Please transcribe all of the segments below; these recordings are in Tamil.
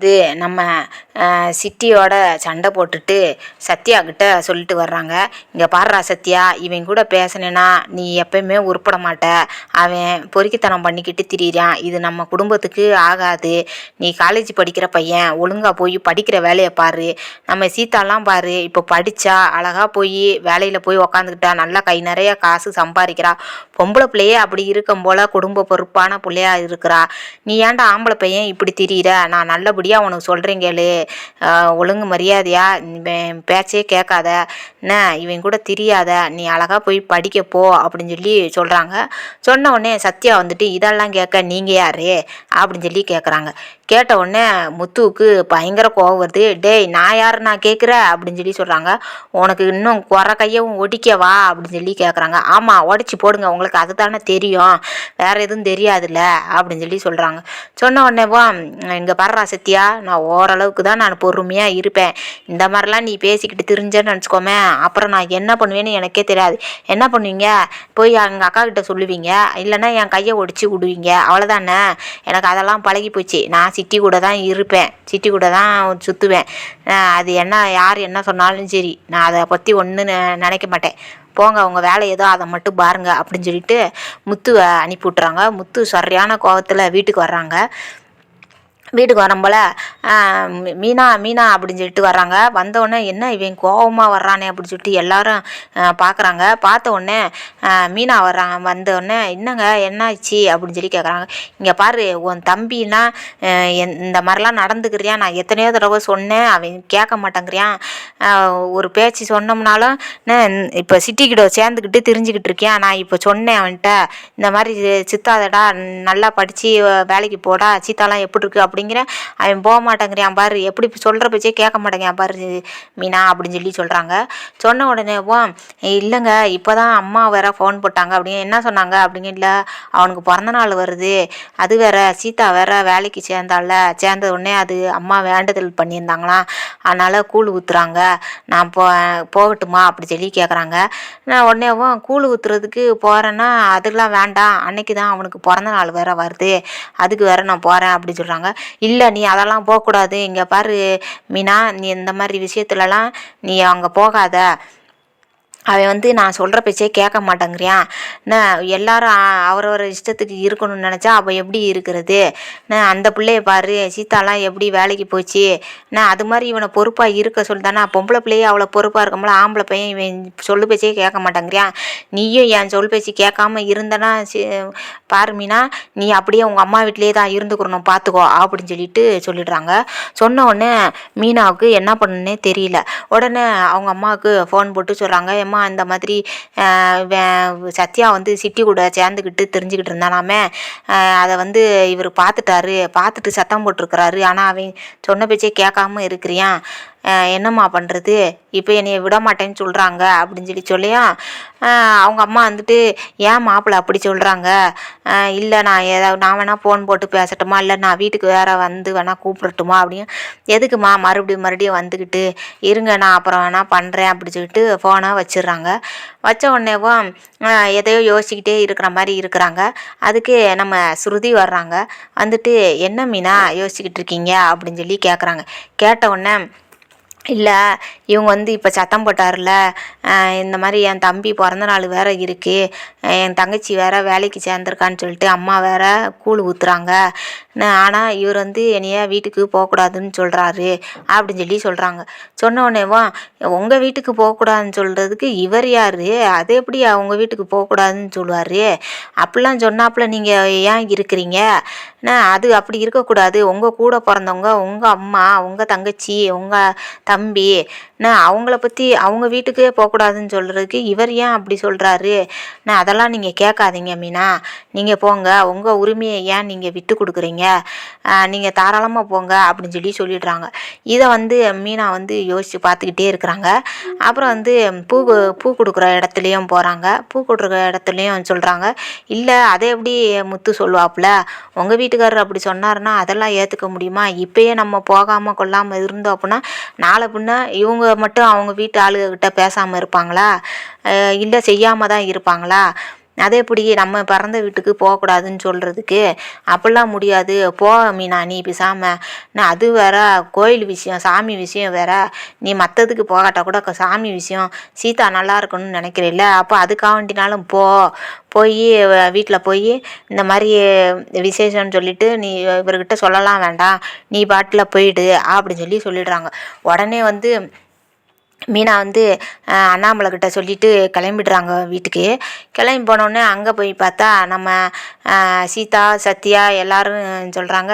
இது நம்ம சிட்டியோட சண்டை போட்டுட்டு சத்யா கிட்ட சொல்லிட்டு வர்றாங்க. இங்கே பாடுறா சத்யா இவன் கூட பேசினேன்னா நீ எப்பயுமே உருப்பட மாட்ட. அவன் பொறுக்கித்தனம் பண்ணிக்கிட்டு திரியிறான். இது நம்ம குடும்பத்துக்கு ஆகாது. நீ காலேஜ் படிக்கிற பையன் ஒழுங்காக போய் படிக்கிற வேலையை பாரு. நம்ம சீத்தாலாம் பாரு இப்போ படித்தா அழகாக போய் வேலையில் போய் உக்காந்துக்கிட்டா நல்லா கை நிறைய காசு சம்பாதிக்கிறா பொம்பளை பிள்ளையே அப்படி இருக்கும் போல் குடும்ப பொறுப்பான பிள்ளையா இருக்கிறா. நீ ஏன்டா ஆம்பளை பையன் இப்படி திரியிற? நான் நல்லபடியாக உனக்கு சொல்கிறீங்களே கேளு ஒழுங்கு மரியாதையா? பேச்சே கேட்காத. என்ன இவன் கூட தெரியாத? நீ அழகாக போய் படிக்க போ அப்படின்னு சொல்லி சொல்கிறாங்க சொன்ன உடனே சத்யா வந்துட்டு இதெல்லாம் கேட்க நீங்கள் யாரு? அப்படின்னு சொல்லி கேட்குறாங்க கேட்ட உடனே முத்துவுக்கு பயங்கர கோவம் வருது. டேய் நான் யார்? நான் கேட்குற அப்படின்னு சொல்லி சொல்கிறாங்க உனக்கு இன்னும் குறை கையவும் ஒடிக்கவா அப்படின்னு சொல்லி கேட்குறாங்க ஆமாம் உடச்சி போடுங்க. உங்களுக்கு அதுதானே தெரியும். வேறு எதுவும் தெரியாதுல்ல? அப்படின்னு சொல்லி சொல்கிறாங்க சொன்ன உடனே வா இங்கே பர்றா சத்யா. நான் ஓரளவுக்கு தான் நான் பொறுமையாக இருப்பேன். இந்த மாதிரிலாம் நீ பேசிக்கிட்டு திரிஞ்சேன்னு நினச்சிக்கோமே. அப்புறம் நான் என்ன பண்ணுவேன்னு எனக்கே தெரியாது. என்ன பண்ணுவீங்க? போய் எங்கள் அக்கா கிட்ட சொல்லுவீங்க. இல்லைன்னா என் கையை ஒடிச்சு விடுவீங்க. அவ்வளோதானே எனக்கு அதெல்லாம் பழகி போச்சு நான் சிட்டி கூட தான் இருப்பேன். சிட்டி கூட தான் சுற்றுவேன் அது என்ன யார் என்ன சொன்னாலும் சரி நான் அதை பற்றி ஒன்று நினைக்க மாட்டேன். போங்க அவங்க வேலை ஏதோ அதை மட்டும் பாருங்க அப்படின்னு சொல்லிட்டு முத்துவை அனுப்பி விட்றாங்க முத்து சரியான கோவத்தில் வீட்டுக்கு வர்றாங்க. வீட்டுக்கு வரம்போல மீனா மீனா அப்படின்னு சொல்லிட்டு வர்றாங்க. வந்தவுடனே என்ன இவன் கோவமாக வர்றானே அப்படின்னு சொல்லிட்டு எல்லாரும் பார்க்குறாங்க பார்த்த உடனே மீனா வர்றாங்க வந்தவுடனே என்னங்க என்னாச்சு? அப்படின்னு சொல்லி கேட்குறாங்க இங்கே பாரு உன் தம்பினா என்- இந்த மாதிரிலாம் நடந்துக்கிறியா? நான் எத்தனையோ தடவை சொன்னேன். அவன் கேட்க மாட்டேங்கிறியான் ஒரு பேச்சு சொன்னோம்னாலும் இப்போ சிட்டிக்கிட்ட சேர்ந்துக்கிட்டு தெரிஞ்சுக்கிட்டு இருக்கியான் நான் இப்போ சொன்னேன் அவன்கிட்ட. இந்த மாதிரி சித்தாதடா நல்லா படித்து வேலைக்கு போடா. சீத்தாலாம் எப்படி இருக்கு? அப்படிங்கிற அவன் போக மாட்டேங்கிறான் பாரு எப்படி சொல்கிற பேச்சே கேட்க மாட்டேங்கிறான் பாரு மீனா அப்படின்னு சொல்லி சொல்கிறாங்க சொன்ன உடனே போ இல்லைங்க இப்போ தான் அம்மா வேற ஃபோன் போட்டாங்க அப்படின்னு என்ன சொன்னாங்க? அப்படிங்க இல்லை அவனுக்கு பிறந்த நாள் வருது. அது வேற சீதா வேற வேலைக்கு சேர்ந்தால சேர்ந்த உடனே அது அம்மா வேண்டுதல் பண்ணியிருந்தாங்களாம் அதனால் கூழ் ஊற்றுறாங்க நான் போ போகட்டுமா? அப்படி சொல்லி கேட்குறாங்க நான் உடனேவும் கூழ் ஊற்றுறதுக்கு போகிறேன்னா அதெல்லாம் வேண்டாம். அன்னைக்கு தான் அவனுக்கு பிறந்த நாள் வேற வருது. அதுக்கு வேற நான் போகிறேன் அப்படின்னு சொல்கிறாங்க இல்லை நீ அதெல்லாம் போகக்கூடாது. இங்கே பாரு மீனா நீ இந்த மாதிரி விஷயத்துலலாம் நீ அங்கே போகாத. அவன் வந்து நான் சொல்கிற பேச்சே கேட்க மாட்டேங்கிறியான் என்ன எல்லாரும் அவரவர் இஷ்டத்துக்கு இருக்கணும்னு நினச்சா அவள் எப்படி இருக்கிறது? என்ன அந்த பிள்ளைய பாரு சீதாலாம் எப்படி வேலைக்கு போச்சு? என்ன அது மாதிரி இவனை பொறுப்பாக இருக்க சொல்லுதானா பொம்பளை பிள்ளையே அவ்வளோ பொறுப்பாக இருக்கோம்ல ஆம்பளை பையன் இவன் சொல்லு பேச்சே கேட்க மாட்டேங்கிறியான் நீயும் என் சொல் பேச்சு கேட்காம இருந்தனா சி- பாரு மீனா நீ அப்படியே உங்கள் அம்மா வீட்டிலேயே தான் இருந்துக்கிறணும் பார்த்துக்கோ அப்படின்னு சொல்லிட்டு சொல்லிடுறாங்க. சொன்ன உடனே மீனாவுக்கு என்ன பண்ணுன்னே தெரியல. உடனே அவங்க அம்மாவுக்கு ஃபோன் போட்டு சொல்கிறாங்க ஏம்மா இந்த மாதிரி வே- சத்யா வந்து சிட்டி கூட சேர்ந்துக்கிட்டு தெரிஞ்சுக்கிட்டு இருந்தானாமே அதை வந்து இவர் பார்த்துட்டாரு பார்த்துட்டு சத்தம் போட்டிருக்கிறாரு. ஆனால் அவன் சொன்ன பேச்சே கேட்காம இருக்கிறியான் என்னம்மா பண்ணுறது இப்போ என்னைய விட மாட்டேன்னு சொல்கிறாங்க அப்படின்னு சொல்லி சொல்லியா? அவங்க அம்மா வந்துட்டு ஏன் மாப்பிள்ளை அப்படி சொல்கிறாங்க இல்லை நான் ஏதாவது நான் வேணால் ஃபோன் போட்டு பேசட்டுமா? இல்லை நான் வீட்டுக்கு வேறு வந்து வேணால் கூப்பிடட்டுமா? அப்படின்னு. எதுக்குமா மறுபடியும் மறுபடியும் வந்துக்கிட்டு இருங்க நான் அப்புறம் வேணால் பண்ணுறேன் அப்படி சொல்லிட்டு ஃபோனை வச்சிடுறாங்க. வச்ச உடனேவும் எதையோ யோசிச்சுக்கிட்டே இருக்கிற மாதிரி இருக்கிறாங்க. அதுக்கு நம்ம ஸ்ருதி வர்றாங்க. வந்துட்டு என்ன மீனா யோசிச்சுக்கிட்டு இருக்கீங்க? அப்படின்னு சொல்லி கேட்குறாங்க கேட்ட உடனே இல்லை இவங்க வந்து இப்போ சத்தம் போட்டார்ல இந்த மாதிரி என் தம்பி பிறந்த நாள் வேறு இருக்கு என் தங்கச்சி வேறு வேலைக்கு சேர்ந்துருக்கான்னு சொல்லிட்டு அம்மா வேறு கூழ் ஊற்றுறாங்க ஆனால் இவர் வந்து என்னைய வீட்டுக்கு போகக்கூடாதுன்னு சொல்கிறாரு அப்படின்னு சொல்லி சொல்கிறாங்க சொன்ன உடனேவா உங்கள் வீட்டுக்கு போகக்கூடாதுன்னு சொல்கிறதுக்கு இவர் யார்? அது எப்படி அவங்க வீட்டுக்கு போகக்கூடாதுன்னு சொல்லுவார்? அப்படிலாம் சொன்னாப்புல நீங்கள் ஏன் இருக்கிறீங்க? அது அப்படி இருக்கக்கூடாது. உங்கள் கூட பிறந்தவங்க உங்கள் அம்மா உங்கள் தங்கச்சி உங்கள் தம்பி நான் அவங்கள பற்றி அவங்க வீட்டுக்கே போகக்கூடாதுன்னு சொல்கிறதுக்கு இவர் ஏன் அப்படி சொல்கிறாரு நான் அதெல்லாம் நீங்கள் கேட்காதீங்க மீனா. நீங்கள் போங்க உங்கள் உரிமையை ஏன் நீங்கள் விட்டு கொடுக்குறீங்க? நீங்கள் தாராளமாக போங்க அப்படின்னு சொல்லி சொல்லிடுறாங்க. இதை வந்து மீனா வந்து யோசித்து பார்த்துக்கிட்டே இருக்கிறாங்க. அப்புறம் வந்து பூ பூ கொடுக்குற இடத்துலையும் போகிறாங்க பூ கொடுக்குற இடத்துலையும் சொல்கிறாங்க இல்லை அதை எப்படி முத்து சொல்லுவாப்புல? உங்கள் வீட்டுக்காரர் அப்படி சொன்னார்னா அதெல்லாம் ஏற்றுக்க முடியுமா? இப்பயே நம்ம போகாமல் கொள்ளாமல் இருந்தோம் அப்படின்னா நாளை பின்ன இவங்க மட்டும் அவங்க வீட்டு ஆளுகிட்ட பேசாமல் இருப்பாங்களா? இல்லை செய்யாமல் தான் இருப்பாங்களா? அதே எப்படி நம்ம பிறந்த வீட்டுக்கு போகக்கூடாதுன்னு சொல்கிறதுக்கு அப்படிலாம் முடியாது. போ மீனா நீ பேசாமல் நான் அது வேற கோயில் விஷயம் சாமி விஷயம் வேற. நீ மற்றதுக்கு போகாட்டா கூட சாமி விஷயம். சீதா நல்லா இருக்கணும்னு நினைக்கிறேல்ல. அப்போ அதுக்காக வேண்டினாலும் போ. போய் வீட்டில் போய் இந்த மாதிரி விசேஷம்னு சொல்லிட்டு நீ இவர்கிட்ட சொல்லலாம் வேண்டாம். நீ பாட்டில் போயிடு அப்படின்னு சொல்லி சொல்லிடுறாங்க. உடனே வந்து மீனா வந்து அண்ணாமலை கிட்ட சொல்லிட்டு கிளம்பிடுறாங்க வீட்டுக்கு. கிளம்பி போனோடனே அங்கே போய் பார்த்தா நம்ம சீதா சத்யா எல்லாரும் சொல்கிறாங்க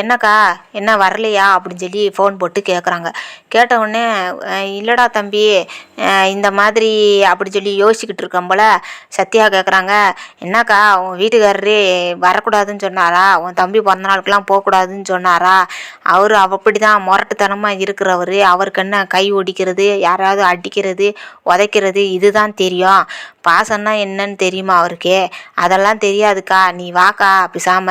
என்னக்கா என்ன வரலையா? அப்படின்னு சொல்லி ஃபோன் போட்டு கேட்குறாங்க கேட்டவுடனே இல்லைடா தம்பி இந்த மாதிரி அப்படி சொல்லி யோசிச்சுக்கிட்டு இருக்கோம் போல சத்யா கேட்குறாங்க என்னக்கா உன் வீட்டுக்காரரு வரக்கூடாதுன்னு சொன்னாரா? உன் தம்பி பிறந்த நாளுக்கெல்லாம் போகக்கூடாதுன்னு சொன்னாரா? அவர் அப்படி தான் முரட்டுத்தனமாக இருக்கிறவர் அவருக்கு என்ன கை ஓடிக்கிறது யாராவது அடிக்கிறது உதைக்கிறது இதுதான் தெரியும். பாசம்னா என்னன்னு தெரியுமா அவருக்கே? அதெல்லாம் தெரியாதுக்கா. நீ வாக்கா பேசாம.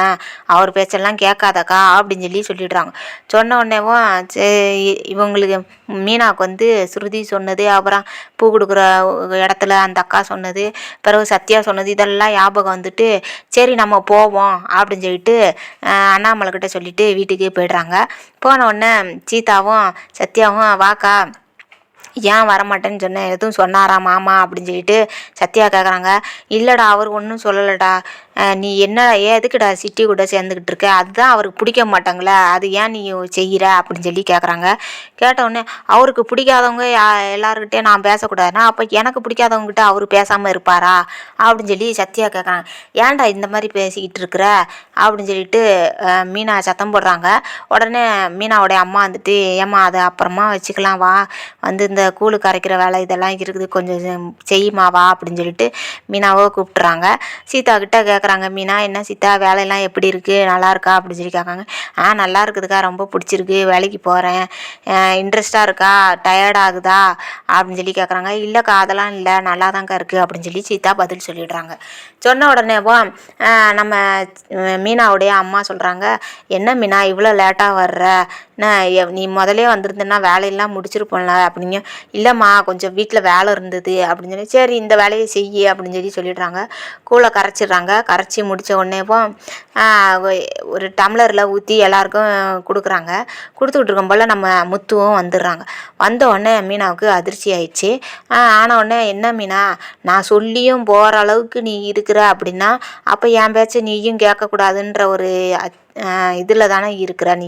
அவர் பேச்செல்லாம் கேட்காதக்கா அப்படின்னு சொல்லி சொல்லிடுறாங்க. சொன்ன உடனேவும் சரி இவங்களுக்கு மீனாவுக்கு வந்து ஸ்ருதி சொன்னது அப்புறம் பூ கொடுக்குற இடத்துல அந்த அக்கா சொன்னது பிறகு சத்யா சொன்னது இதெல்லாம் ஞாபகம் வந்துட்டு சரி நம்ம போவோம் அப்படின்னு சொல்லிட்டு அண்ணாமலை கிட்ட சொல்லிட்டு வீட்டுக்கு போயிடுறாங்க. போன உடனே சீதாவும் சத்யாவும் வாக்கா ஏன் வரமாட்டேன்னு சொன்னேன்? எதுவும் சொன்னாரா மாமா? அப்படின்னு சொல்லிட்டு சத்யா கேட்குறாங்க இல்லைடா அவர் ஒன்றும் சொல்லலைடா. நீ என்ன ஏன் எதுக்குடா சிட்டி கூட சேர்ந்துக்கிட்டு இருக்க? அதுதான் அவருக்கு பிடிக்க மாட்டாங்களே. அது ஏன் நீ செய்கிற அப்படின்னு சொல்லி கேட்குறாங்க கேட்டவுடனே அவருக்கு பிடிக்காதவங்க எல்லாருக்கிட்டே நான் பேசக்கூடாதுன்னா அப்போ எனக்கு பிடிக்காதவங்ககிட்ட அவர் பேசாமல் இருப்பாரா? அப்படின்னு சொல்லி சத்யா கேட்குறாங்க ஏன்டா இந்த மாதிரி பேசிக்கிட்டு இருக்கிற? அப்படின்னு சொல்லிட்டு மீனா சத்தம் போடுறாங்க. உடனே மீனாவுடைய அம்மா வந்துட்டு ஏம்மா அதை அப்புறமா வச்சுக்கலாம் வா. வந்து இந்த கூழு கரைக்கிற வேலை இதெல்லாம் இருக்குது. கொஞ்சம் செய்யுமா வா அப்படின்னு சொல்லிட்டு மீனாவை கூப்பிட்றாங்க சீதா கிட்ட கேட்குறாங்க மீனா என்ன சீதா வேலையெல்லாம் எப்படி இருக்குது நல்லா இருக்கா அப்படின்னு சொல்லி கேட்காங்க. ஆ நல்லா இருக்குதுக்கா ரொம்ப பிடிச்சிருக்கு வேலைக்கு போகிறேன் இன்ட்ரெஸ்டாக இருக்கா? டயர்ட் ஆகுதா? அப்படின்னு சொல்லி கேட்குறாங்க. இல்லைக்கா அதெல்லாம் இல்லை நல்லா தான்க்கா இருக்குது அப்படின்னு சொல்லி சீதா பதில் சொல்லிடுறாங்க. சொன்ன உடனேவோ நம்ம மீனாவுடைய அம்மா சொல்கிறாங்க என்ன மீனா இவ்வளோ லேட்டாக வர்ற? என்ன நீ முதலே வந்திருந்தேன்னா வேலையெல்லாம் முடிச்சிருப்போம்ல அப்படிங்க இல்லைம்மா கொஞ்சம் வீட்டில் வேலை இருந்தது அப்படின்னு சொல்லி சரி இந்த வேலையை செய்யி அப்படின்னு சொல்லி சொல்லிடுறாங்க. கூழை கரைச்சிடுறாங்க. அரைச்சி முடித்த உடனேவோ ஒரு டம்ளரில் ஊற்றி எல்லாருக்கும் கொடுக்குறாங்க. கொடுத்துக்கிட்டு இருக்கும் போல் நம்ம முத்துவும் வந்துடுறாங்க. வந்த உடனே மீனாவுக்கு அதிர்ச்சி ஆயிடுச்சு. ஆன உடனே என்ன மீனா நான் சொல்லியும் போகிற அளவுக்கு நீ இருக்கிற அப்படின்னா அப்போ என் பேச்சை நீயும் கேட்கக்கூடாதுன்ற ஒரு இதில் தானே இருக்கிற நீ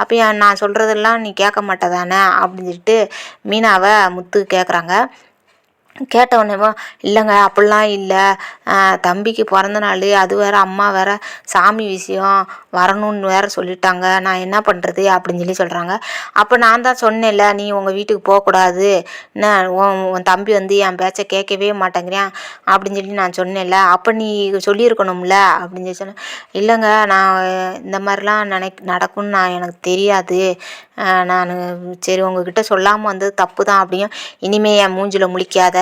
அப்போ ஏன் நான் சொல்கிறதெல்லாம் நீ கேட்க மாட்டேதானே அப்படின்னு சொல்லிட்டு மீனாவை முத்து கேட்குறாங்க கேட்ட உடனேவா இல்லைங்க அப்படிலாம் இல்லை. தம்பிக்கு பிறந்த நாள் அது வேற அம்மா வேற சாமி விஷயம் வரணும்னு வேற சொல்லிட்டாங்க. நான் என்ன பண்ணுறது அப்படின்னு சொல்லி சொல்கிறாங்க அப்போ நான் தான் சொன்னேன்ல நீ உங்கள் வீட்டுக்கு போகக்கூடாது. என்ன உன் உன் தம்பி வந்து என் பேச்சை கேட்கவே மாட்டேங்கிறேன். அப்படின்னு சொல்லி நான் சொன்னேன்ல. அப்போ நீ சொல்லியிருக்கணும்ல அப்படின்னு சொல்லி சொன்னேன் இல்லைங்க நான் இந்த மாதிரிலாம் நினைக் நடக்கும்னு நான் எனக்கு தெரியாது. நான் சரி உங்ககிட்ட சொல்லாமல் வந்தது தப்பு தான் அப்படியும் இனிமே என் மூஞ்சில முழிக்காத.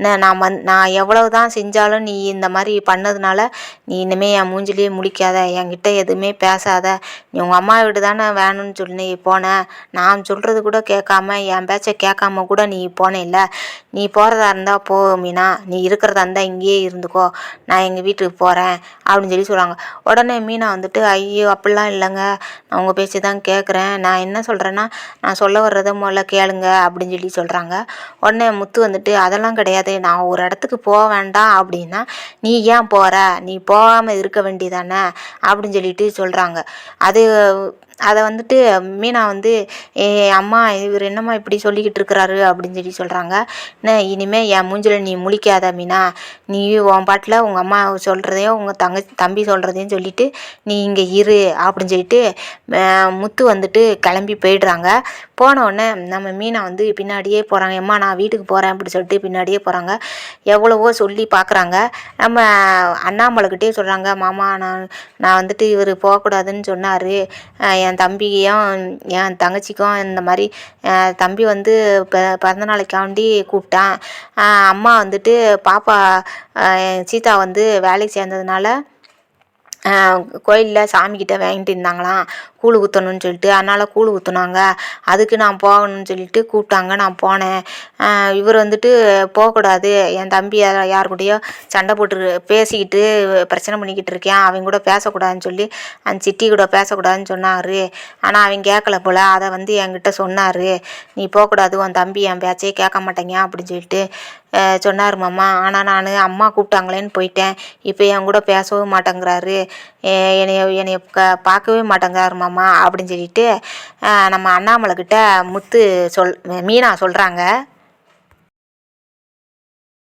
நான் வந் நான் எவ்வளவு தான் செஞ்சாலும் நீ இந்த மாதிரி பண்ணதுனால நீ இனிமே என் மூஞ்சிலேயே முழிக்காத என்கிட்ட எதுவுமே பேசாத. நீ உங்கள் அம்மா வீடு தானே வேணும்னு சொல்லி போன. நான் சொல்கிறது கூட கேட்காம என் பேச்சை கேட்காம கூட நீ போனேல்ல. நீ போகிறதா இருந்தால் போ மீனா. நீ இருக்கிறதா இருந்தால் இங்கேயே இருந்துக்கோ. நான் எங்கள் வீட்டுக்கு போகிறேன் அப்படின்னு சொல்லி சொல்கிறாங்க உடனே மீனா வந்துட்டு ஐயோ அப்படிலாம் இல்லைங்க. நான் உங்கள் பேச்சு தான் கேட்குறேன். நான் என்ன சொல்கிறேன்னா நான் சொல்ல வர்றதை முதல்ல கேளுங்க அப்படின்னு சொல்லி சொல்கிறாங்க உடனே முத்து வந்துட்டு அதெல்லாம் கிடையாது. நான் ஒரு இடத்துக்கு போக வேண்டாம் அப்படின்னா நீ ஏன் போகிற நீ போகாமல் இருக்க வேண்டியதானே? அப்படின்னு சொல்லிட்டு சொல்கிறாங்க அது அதை வந்துட்டு மீனா வந்து ஏ அம்மா இவர் என்னம்மா இப்படி சொல்லிக்கிட்டு இருக்கிறாரு? அப்படின்னு சொல்லி சொல்கிறாங்க என்ன இனிமேல் என் மூஞ்சில் நீ முழிக்காத மீனா. நீ உன் பாட்டில் உங்கள் அம்மா சொல்கிறதையும் உங்கள் தங்க தம்பி சொல்கிறதையும் சொல்லிட்டு நீ இங்கே இரு அப்படின்னு சொல்லிட்டு முத்து வந்துட்டு கிளம்பி போயிடுறாங்க. போனவுடனே நம்ம மீனா வந்து பின்னாடியே போகிறாங்க அம்மா நான் வீட்டுக்கு போகிறேன் அப்படி சொல்லிட்டு பின்னாடியே போகிறாங்க எவ்வளவோ சொல்லி பார்க்குறாங்க நம்ம அண்ணாமலைக்கிட்டே சொல்கிறாங்க மாமா நான் நான் வந்துட்டு இவர் போகக்கூடாதுன்னு சொன்னார். என் தம்பியும் என் தங்கச்சிக்கும் இந்த மாதிரி தம்பி வந்து ப பிறந்த நாளைக்காண்டி கூப்பிட்டான். அம்மா வந்துட்டு பாப்பா சீதா வந்து வேலைக்கு சேர்ந்ததுனால கோயிலில் சாமிக்கிட்ட வாங்கிட்டு இருந்தாங்களாம் கூழு ஊற்றணும்னு சொல்லிட்டு. அதனால் கூழு ஊற்றுனாங்க அதுக்கு நான் போகணும்னு சொல்லிட்டு கூப்பிட்டாங்க. நான் போனேன். இவர் வந்துட்டு போகக்கூடாது. என் தம்பி யார் கூடயோ சண்டை போட்டு பேசிக்கிட்டு பிரச்சனை பண்ணிக்கிட்டு இருக்கேன் அவங்க கூட பேசக்கூடாதுன்னு சொல்லி அந்த சிட்டி கூட பேசக்கூடாதுன்னு சொன்னார். ஆனால் அவங்க கேட்கல போல். அதை வந்து என்கிட்ட சொன்னார். நீ போகக்கூடாது. உன் தம்பி என் பேச்சையே கேட்க மாட்டேங்க அப்படின்னு சொல்லிட்டு. சொன்னார் மாமா ஆனால் நான் அம்மா கூப்பிட்டாங்களேன்னு போயிட்டேன். இப்போ என் கூட பேசவும் மாட்டேங்கிறாரு. என்னைய என்னைய க பார்க்கவே மாட்டேங்கிறாரு மாமா அப்படின்னு சொல்லிட்டு நம்ம அண்ணாமலைக்கிட்ட முத்து சொல் மீனா சொல்கிறாங்க